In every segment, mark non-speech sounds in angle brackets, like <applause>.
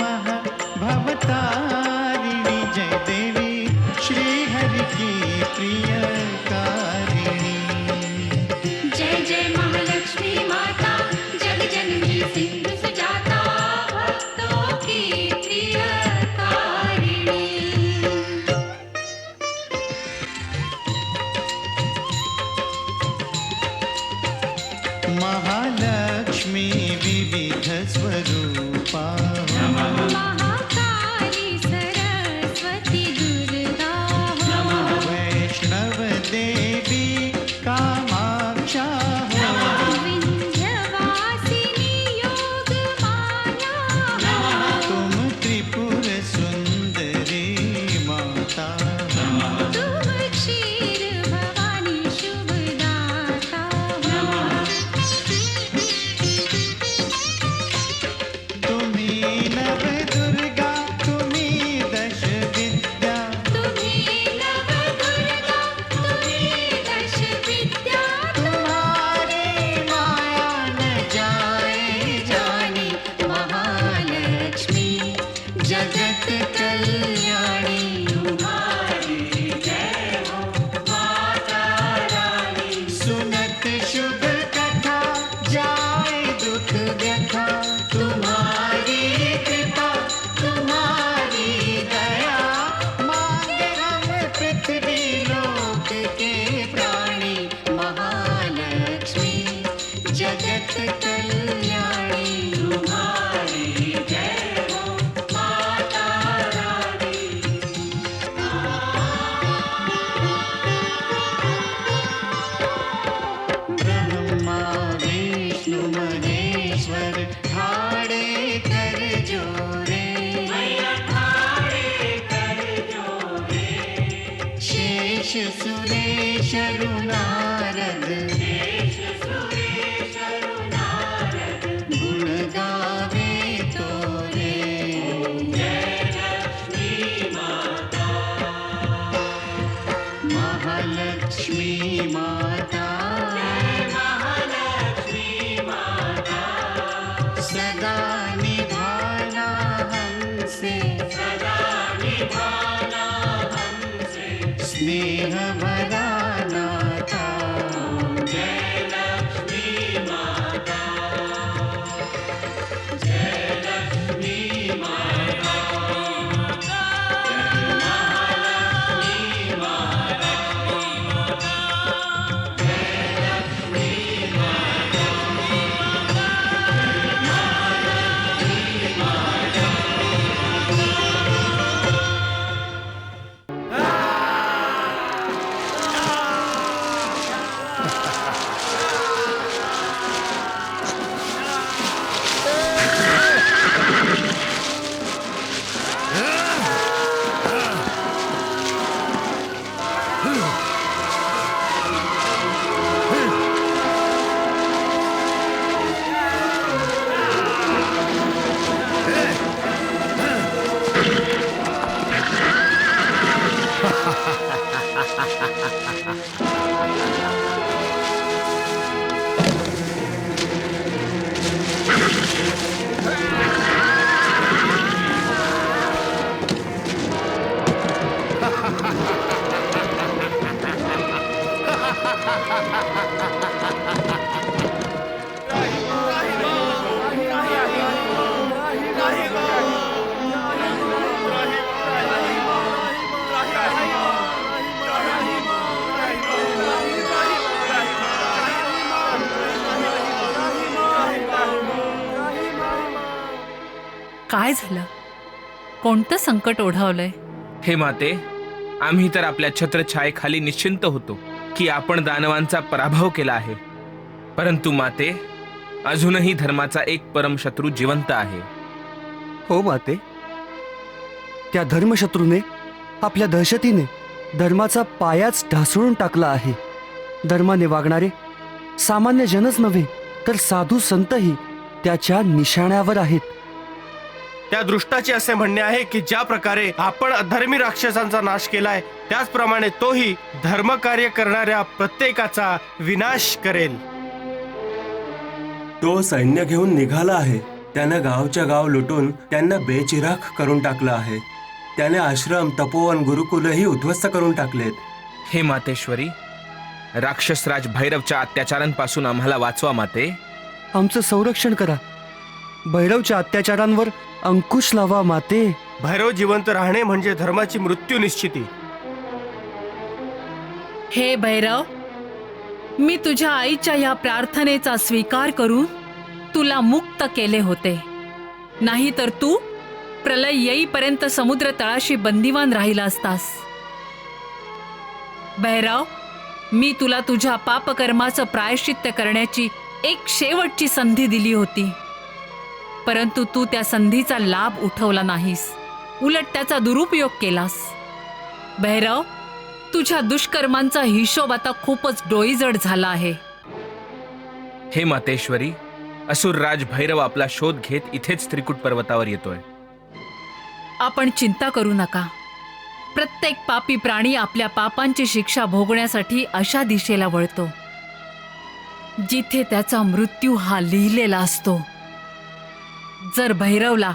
नमः भवता। काय झालं? कोणतं संकट ओढावलंय? हे माते आम्ही तर आपल्या छत्रछायेखाली निश्चिंत होतो. की आपण दानवांचा पराभव केला आहे. परंतु माते अजूनही धर्माचा एक परमशत्रू जिवंत आहे. हो माते. त्या धर्मशत्रूने आपल्या दहशतीने धर्माचा पायाच ढासळून टाकला आहे. धर्माने वागणारे सामान्य जनच नव्हे तर साधू संतही त्याच्या निशाण्यावर आहेत. त्या दृष्टाचे असे म्हणणे आहे की ज्या प्रकारे आपण अधर्मी राक्षसांचा नाश केलाय त्याचप्रमाणे तोही धर्मकार्य करणाऱ्या प्रत्येकाचा विनाश करेल. तो सैन्य घेऊन निघाला आहे. त्यानं गावच्या गाव लुटून त्यांना बेचिराख करून टाकलं आहे. त्याने आश्रम तपोवन गुरुकुलही उद्ध्वस्त करून टाकलेत. हे मातेश्वरी राक्षसराज भैरवच्या अत्याचारांपासून आम्हाला वाचवा माते. आमचं संरक्षण करा. भैरवच्या अत्याचारांवर अंकुश लावा माते. भैरव जिवंत राहणे म्हणजे धर्माची मृत्यू निश्चिती. हे भैरव मी तुझ्या आईच्या या प्रार्थनेचा स्वीकार करून तुला मुक्त केले होते. नाही तर तू प्रलय येईपर्यंत समुद्र तळाशी बंदिवान राहिला असतास. भैरव मी तुला तुझ्या पापकर्माचं प्रायश्चित्त करण्याची एक शेवटची संधी दिली होती. परंतु तू त्या संधीचा लाभ उठवला नाहीस. उलट त्याचा दुरुपयोग केलास. भैरव तुझ्या दुष्कर्मांचा हिशोब आता खूपच डोईजड झाला आहे. हे मातेश्वरी असुरराज भैरव आपला शोध घेत इथेच त्रिकुट पर्वतावर येतोय. आपण चिंता करू नका. प्रत्येक पापी प्राणी आपल्या पापांची शिक्षा भोगण्यासाठी अशा दिशेला वळतो. जिथे त्याचा मृत्यू हा लिहिलेला असतो. जर भैरवला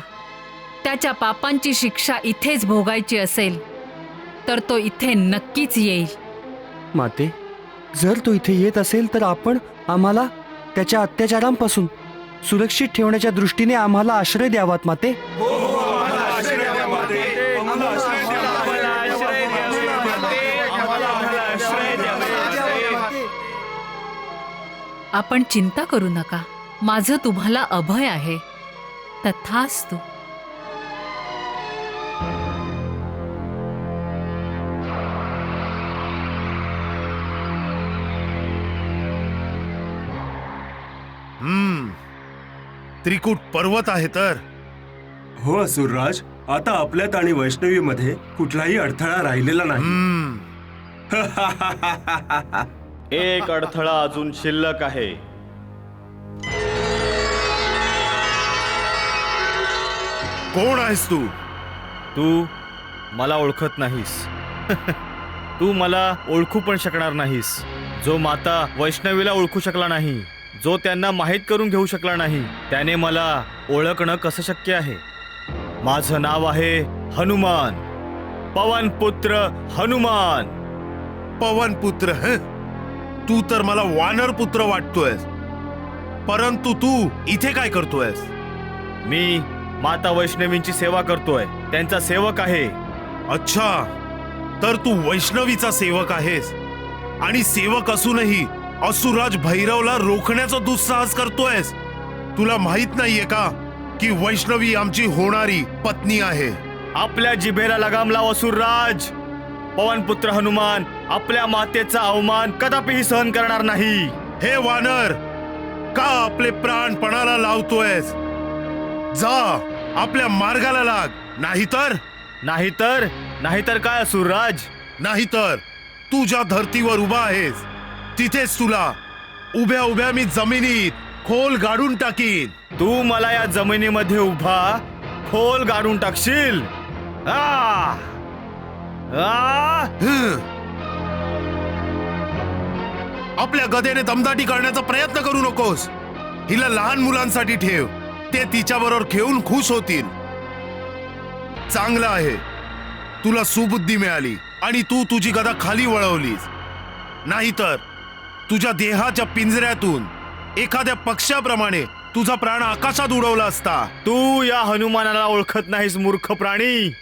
त्याच्या पापांची शिक्षा इथेच भोगायची असेल तर तो इथे नक्कीच येईल. माते जर तो इथे येत असेल तर आपण आम्हाला त्याच्या अत्याचारांपासून सुरक्षित ठेवण्याच्या दृष्टीने आम्हाला आश्रय द्यावात माते. आपण चिंता करू नका. माझं तुम्हाला अभय आहे. तथास्तु हम्म. त्रिकूट पर्वत आहे तर? हो असुरराज. आता आपल्यात आणि वैष्णवीमध्ये कुठलाही अडथळा राहिलेला नाही. हम्म. <laughs> एक अडथळा अजून शिल्लक आहे. कोण आहेस तू? तू मला ओळखत नाहीस. <laughs> तू मला ओळखू पण शकणार नाहीस. जो माता वैष्णवीला ओळखू शकला नाही जो त्यांना माहीत करून घेऊ शकला नाही त्याने मला ओळखणं कसं शक्य आहे? माझं नाव आहे हनुमान. पवन पुत्र हनुमान. पवन पुत्र ह? तू तर मला वानर पुत्र वाटतोयस. परंतु तू इथे काय करतोयस? मी माता वैष्णवींची सेवा करतोय. त्यांचा सेवक आहे. अच्छा. तर तू वैष्णवीचा सेवक आहेस. आणि सेवक असूनही असुराज भैरवला रोखण्याचा दुस्साहस करतोयस. तुला माहीत नाहीये का की वैष्णवी आमची होणारी पत्नी आहे? आपल्या जिभेला लगाम लाव असुरराज. पवनपुत्र हनुमान आपल्या मातेचा अवमान कदापिही सहन करणार नाही. हे वानर का आपले प्राण पणाला लावतोयस? जा. आपल्या मार्गाला लाग. नाहीतर? नाहीतर? नाहीतर काय असुरराज नाहीतर? तू ज्या धर्तीवर उभा आहेस तिथेच तुला उभ्या उभ्या मी जमिनीत खोल गाडून टाकीन. तू मला या जमिनीमध्ये उभा खोल गाडून टाकशील? आ! आ! हं. आपल्या गदेने दमदाटी करण्याचा प्रयत्न करू नकोस. हिला लहान मुलांसाठी ठेव. ते तिच्याबरोबर खेळून खुश होतील. चांगलं आहे. तुला सुबुद्धी मिळाली आणि तू तुझी गदा खाली वळवलीस. नाहीतर तुझ्या देहाच्या पिंजऱ्यातून एखाद्या पक्षाप्रमाणे तुझा प्राण आकाशात उडवला असता. तू या हनुमानाला ओळखत नाहीस मूर्ख प्राणी.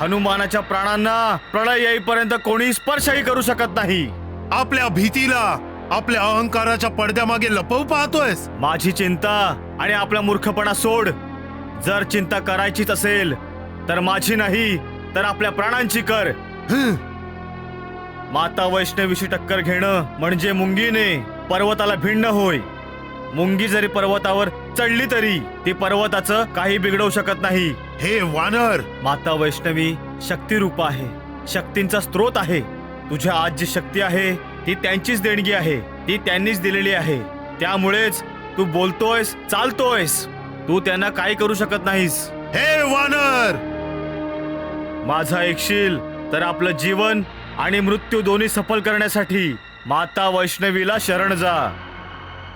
हनुमानाच्या प्राणांना प्रलय येईपर्यंत कोणी स्पर्शही करू शकत नाही. आपल्या भीतीला आपल्या अहंकाराच्या पडद्यामागे लपवू पाहतोयस? माझी चिंता आणि आपला मूर्खपणा सोड. जर चिंता करायचीच असेल तर माझी नाही तर आपल्या प्राणांची कर. माता वैष्णवीशी टक्कर घेणं म्हणजे मुंगीने पर्वताला भिन्न होय. मुंगी जरी पर्वतावर चढली तरी ती पर्वताचं काही बिघडवू शकत नाही. हे वानर! माता वैष्णवी शक्तिरूप आहे. शक्तींचा स्रोत आहे. तुझ्या आज जी शक्ती आहे ती त्यांचीच देणगी आहे. ती त्यांनीच दिलेली आहे. त्यामुळेच तू बोलतोयस चालतोयस. तू त्यांना काही करू शकत नाहीस. हे वानर! माझा ऐकशील तर आपलं जीवन आणि मृत्यू दोन्ही सफल करण्यासाठी माता वैष्णवीला शरण जा.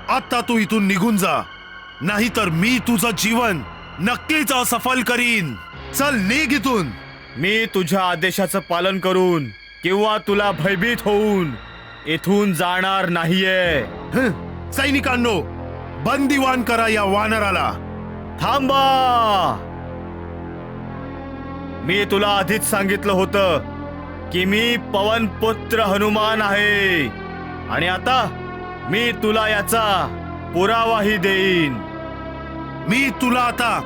आता तू इथून निघून जा. नाहीतर मी तुझं जीवन नक्कीच असफल करीन. चल निघ इथून. मी तुझ्या आदेशाचं पालन करून किंवा तुला भयभीत होऊन इथून जाणार नाहीये. हं, सैनिकांनो बंदिवान करा या वानराला. थांबा! मी तुला आधीच सांगितलं होतं की मी पवन पुत्र हनुमान आहे. आणि आता मी तुला याचा पुरावाही देईन. मी तुला आता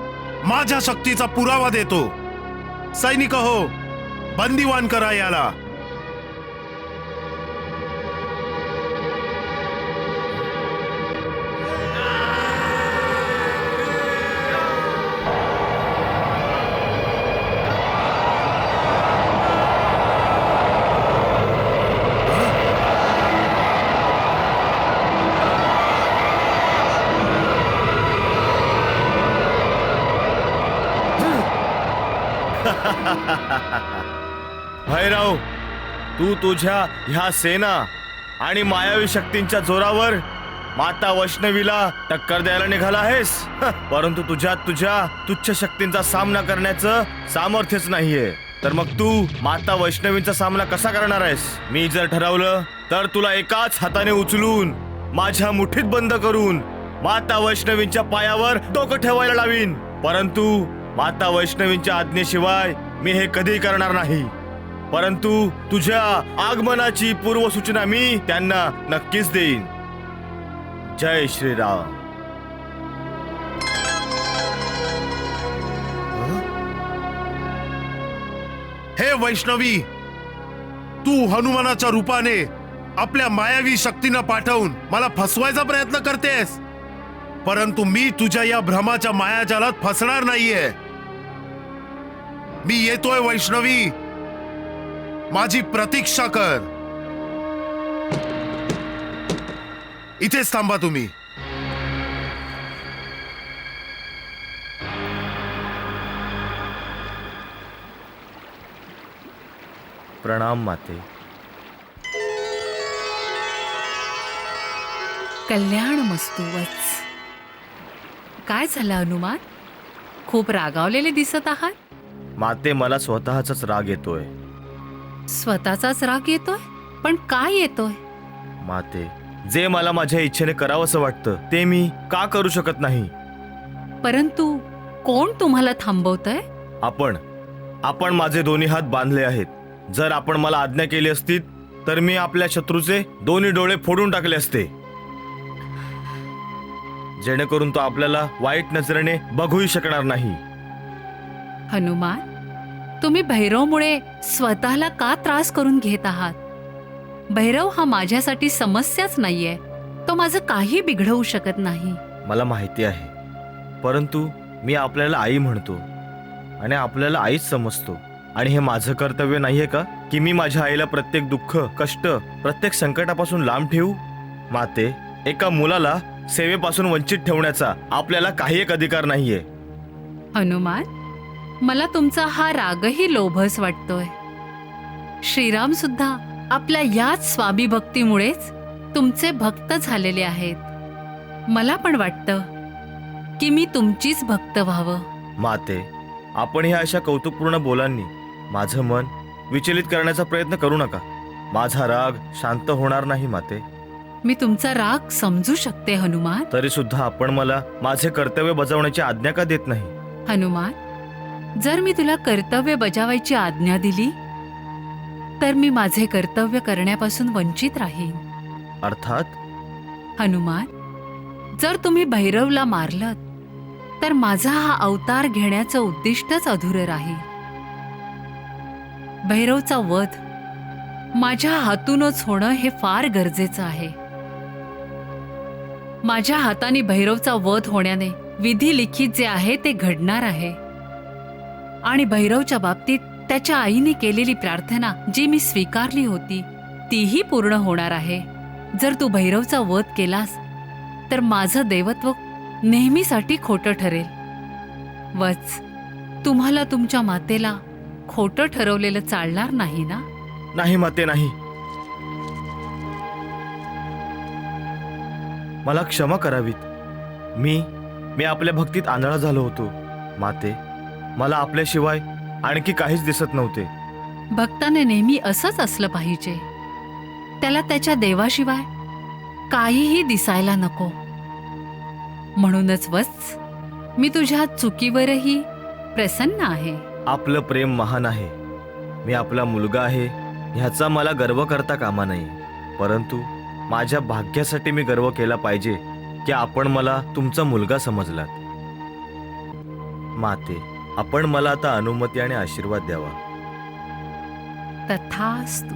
माझ्या शक्तीचा पुरावा देतो. सैनिक हो बंदिवान करा याला. तुझ्या ह्या सेना आणि मायावी शक्तींच्या जोरावर माता वैष्णवीला टक्कर द्यायला निघाला आहेस? परंतु तुझ्या तुझ्या तुच्छ शक्तींचा सामना करण्याचं सामर्थ्यच नाहीये. तर मग तू माता वैष्णवींचा सामना कसा करणार आहेस? मी जर ठरवलं तर तुला एकाच हाताने उचलून माझ्या मुठीत बंद करून माता वैष्णवींच्या पायावर डोकं ठेवायला लावीन. परंतु माता वैष्णवींच्या आज्ञेशिवाय मी हे कधी करणार नाही. परंतु तुझ्या आगमनाची पूर्वसूचना मी त्यांना नक्कीच देईन. जय श्रीराम. हे वैष्णवी तू हनुमानाच्या रूपाने आपल्या मायावी शक्तीनं पाठवून मला फसवायचा प्रयत्न करतेस. परंतु मी तुझ्या या भ्रमाच्या मायाजालात फसणार नाहीये. मी येतोय वैष्णवी. माझी प्रतीक्षा कर. इथेच थांबा तुम्ही. प्रणाम माते. कल्याण मस्तू वत्स काय झालं हनुमान? खूप रागावलेले दिसत आहात? माते मला स्वतःचाच राग येतोय. स्वतःचाच राग येतोय? पण काय येतोय? माते जे मला माझ्या इच्छेने करावंसं वाटतं ते मी का करू शकत नाही? परंतु कोण तुम्हाला थांबवतंय? आपण. आपण माझे दोन्ही हात बांधले आहेत. जर आपण मला आज्ञा केली असती तर मी आपल्या शत्रूचे दोन्ही डोळे फोडून टाकले असते. जेणेकरून तो आपल्याला वाईट नजरेने बघूही शकणार नाही. हनुमान तुम्ही भैरवमुळे स्वतःला का त्रास करून घेत आहात? भैरव हा माझ्यासाठी समस्याच नाहीये. तो माझं काही बिघडवू शकत नाही. मला माहिती आहे. परंतु मी आपल्याला आई म्हणतो आणि आपल्याला आईच समजतो. आणि हे माझं कर्तव्य नाहीये का? की मी माझ्या आईला प्रत्येक दुःख कष्ट प्रत्येक संकटापासून लांब ठेवू? माते एका मुलाला सेवेपासून वंचित ठेवण्याचा आपल्याला काही एक अधिकार नाहीये. हनुमान मला तुमचा हा रागही लोभस वाटतोय. श्रीराम सुद्धा आपल्या याच स्वाभिभक्तीमुळेच तुमचे भक्त झालेले आहेत. मला पण वाटतं की मी तुमचीच भक्त व्हावं. माते आपण ह्या अशा कौतुकपूर्ण बोलांनी माझं मन विचलित करण्याचा प्रयत्न करू नका. माझा राग शांत होणार नाही माते. मी तुमचा राग समजू शकते हनुमान. तरी सुद्धा आपण मला माझे कर्तव्य बजावण्याची आज्ञा का देत नाही? हनुमान जर मी तुला कर्तव्य बजावायची आज्ञा दिली तर मी माझे कर्तव्य करण्यापासून वंचित राहीन. अर्थात? हनुमान जर तुम्ही भैरवला मारलत तर माझा हा अवतार घेण्याचं उद्दिष्टच अधुरं राहील. भैरवचा वध माझ्या हातूनच होणं हे फार गरजेचं आहे. माझ्या हाताने भैरवचा वध होण्याने विधी लिखित जे आहे ते घडणार आहे. आणि भैरवच्या बाबतीत त्याच्या आईने केलेली प्रार्थना जी मी स्वीकारली होती तीही पूर्ण होणार आहे. जर तू भैरवचा वध केलास तर माझं देवत्व नेहमीसाठी खोटं ठरेल. वच तुम्हाला तुमच्या मातेला खोटं ठरवलेलं चालणार नाही ना? नाही माते नाही. मला क्षमा करावीत. मी मी आपल्या भक्तीत आंधळा झालो होतो माते. मला आपल्याशिवाय आणखी काहीच दिसत नव्हते. भक्ताने नेहमी असंच असलं पाहिजे. त्याला त्याच्या देवाशिवाय काहीही दिसायला नको. म्हणूनच वच मी तुझ्या चुकीवरही प्रसन्न आहे. आपलं प्रेम महान आहे. मी आपला मुलगा आहे ह्याचा मला गर्व करता कामा नाही परंतु माझ्या भाग्यासाठी मी गर्व केला पाहिजे की आपण मला तुमचा मुलगा समजलात. माते आपण मला आता अनुमती आणि आशीर्वाद द्यावा. तथास्तु.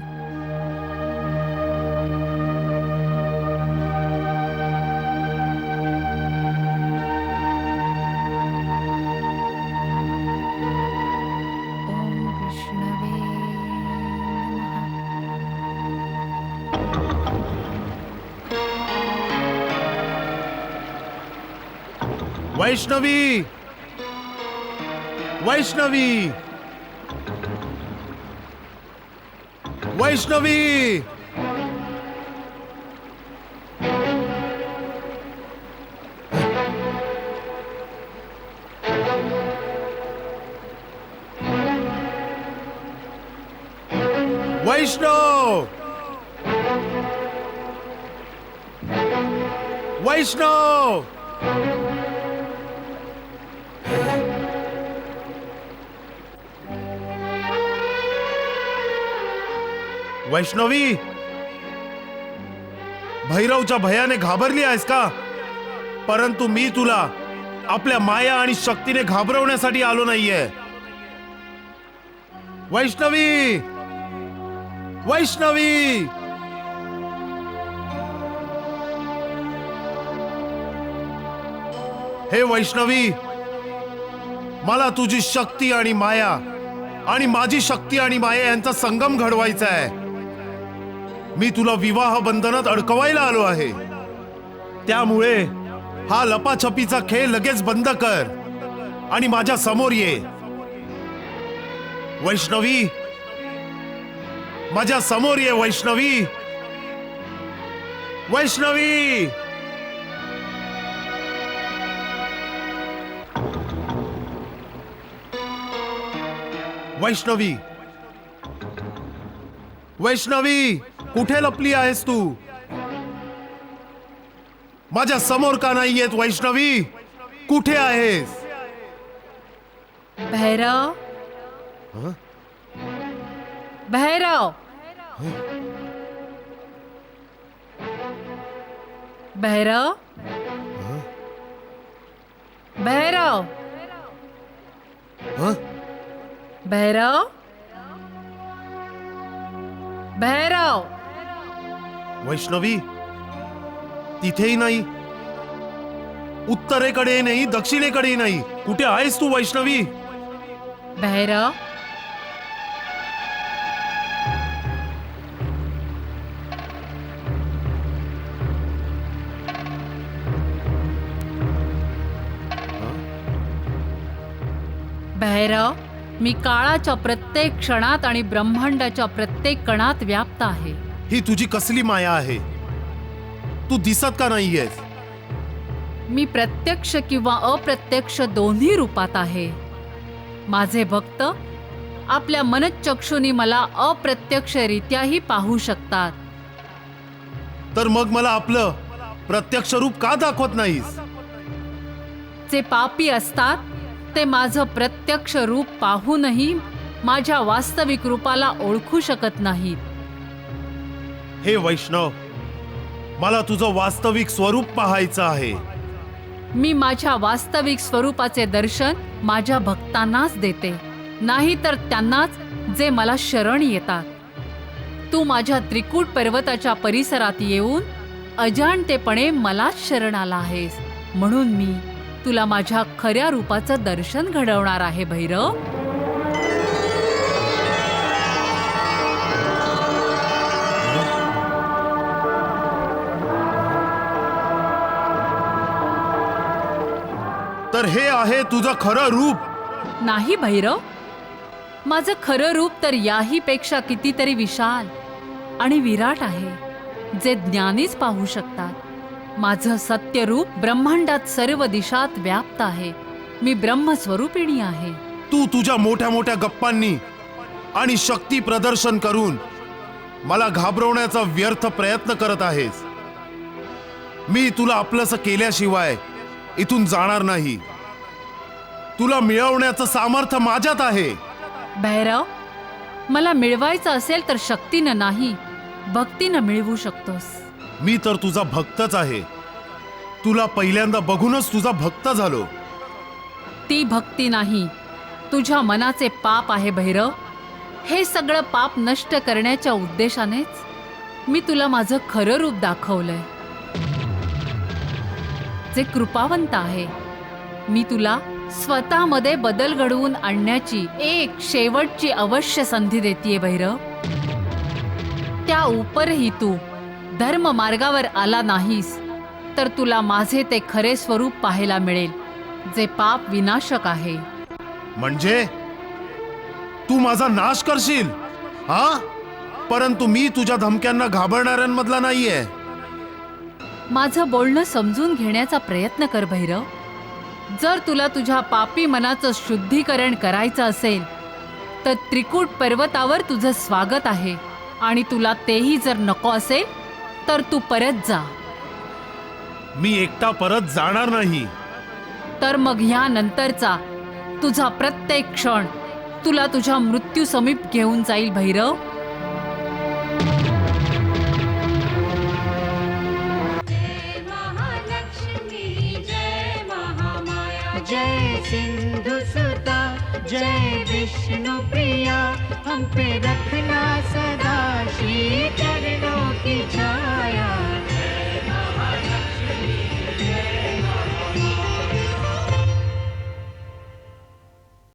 विष्णवे. वैष्णवी वैष्णवी वैष्णवी वैष्णव वैष्णवी भैरवच्या भयाने घाबरली आहेस का? परंतु मी तुला आपल्या माया आणि शक्तीने घाबरवण्यासाठी आलो नाहीये. वैष्णवी वैष्णवी! हे वैष्णवी मला तुझी शक्ती आणि माया आणि माझी शक्ती आणि माया यांचा संगम घडवायचा आहे. मी तुला विवाह बंधनात अडकवायला आलो आहे. त्यामुळे हा लपाछपीचा खेळ लगेच बंद कर आणि माझ्यासमोर ये. वैष्णवी माझ्यासमोर ये वैष्णवी. वैष्णवी! वैष्णवी! वैष्णवी! कुठे लपली आहेस तू? माझ्यासमोर का नाही येत वैष्णवी? कुठे आहेस? भैरव? भैरव? भैरव? भैरव? हं? भैरव? भैरव? वैष्णवी तिथेही नाही. उत्तरेकडे नाही दक्षिणेकडे नाही. कुठे आहेस तू वैष्णवी? भैरव? भैरव मी काळाच्या प्रत्येक क्षणात आणि ब्रह्मांडाच्या प्रत्येक कणात व्याप्त आहे. ही तुझी कसली माया आहे? तू दिसत का नाहीयेस? मी प्रत्यक्ष किंवा अप्रत्यक्ष दोन्ही रूपात आहे. माझे भक्त आपल्या मनचक्षुनी मला अप्रत्यक्षरित्याही पाहू शकतात. तर मग मला आपलं प्रत्यक्ष रूप का दाखवत नाहीस? जे पापी असतात ते माझं प्रत्यक्ष रूप पाहूनही माझ्या वास्तविक रूपाला ओळखू शकत नाहीत. हे वैष्णव मला तुझं वास्तविक स्वरूप पाहायचं आहे. मी माझ्या वास्तविक स्वरूपाचे दर्शन माझ्या भक्तांनाच देते. नाही तर त्यांनाच जे मला शरण येतात. तू माझ्या त्रिकूट पर्वताच्या परिसरात येऊन अजाणतेपणे मलाच शरण आला आहेस. म्हणून मी तुला माझ्या खऱ्या रूपाचं दर्शन घडवणार आहे भैरव. तर हे आहे तुझं खरं रूप. नाही भैरव. माझं खरं रूप तर याहीपेक्षा कितीतरी विशाल आणि विराट आहे जे ज्ञानीच पाहू शकतात. माझं सत्य रूप ब्रह्मांडात सर्व दिशात व्याप्त आहे. मी ब्रह्मस्वरूपिणी आहे. तू तुझ्या मोठ्या मोठ्या गप्पांनी आणि शक्ती प्रदर्शन करून मला घाबरवण्याचा व्यर्थ प्रयत्न करत आहेस. मी तुला आपलंसं केल्याशिवाय इथून जाणार नाही. तुला मिळवण्याचं सामर्थ्य माझ्यात आहे. भैरव मला मिळवायचं असेल तर शक्तीनं नाही भक्तीनं मिळवू शकतोस. मी तर तुझा भक्तच आहे. तुला पहिल्यांदा बघूनच तुझा भक्त झालो. ती भक्ती नाही तुझ्या मनाचे पाप आहे भैरव. हे सगळं पाप नष्ट करण्याच्या उद्देशानेच मी तुला माझं खरं रूप दाखवलंय. जे कृपावंत आहे मी तुला स्वतःमध्ये बदल घडवून आणण्याची एक शेवटची अवश्य संधी देतीये भैरव. त्या उपरही तू धर्म मार्गावर आला नाहीस तर तुला माझे ते खरे स्वरूप पाहायला मिळेल जे पाप विनाशक आहे. म्हणजे? तू माझा नाश करशील हा? परंतु मी तुझ्या धमक्यांना घाबरणाऱ्यांमधला नाहीये. माझं बोलणं समजून घेण्याचा प्रयत्न कर भैरव. जर तुला तुझ्या पापी मनाचं शुद्धीकरण करायचं असेल तर त्रिकूट पर्वतावर तुझं स्वागत आहे आणि तुला तेही जर नको असेल तर तू परत जा. मी एकटा परत जाणार नाही. तर मग ह्या नंतरचा तुझा प्रत्येक क्षण तुला तुझ्या मृत्यू समीप घेऊन जाईल भैरव. जय सिन्धुसुता जय विष्णुप्रिया हम पे रखना सदा श्री चरणों की छाया।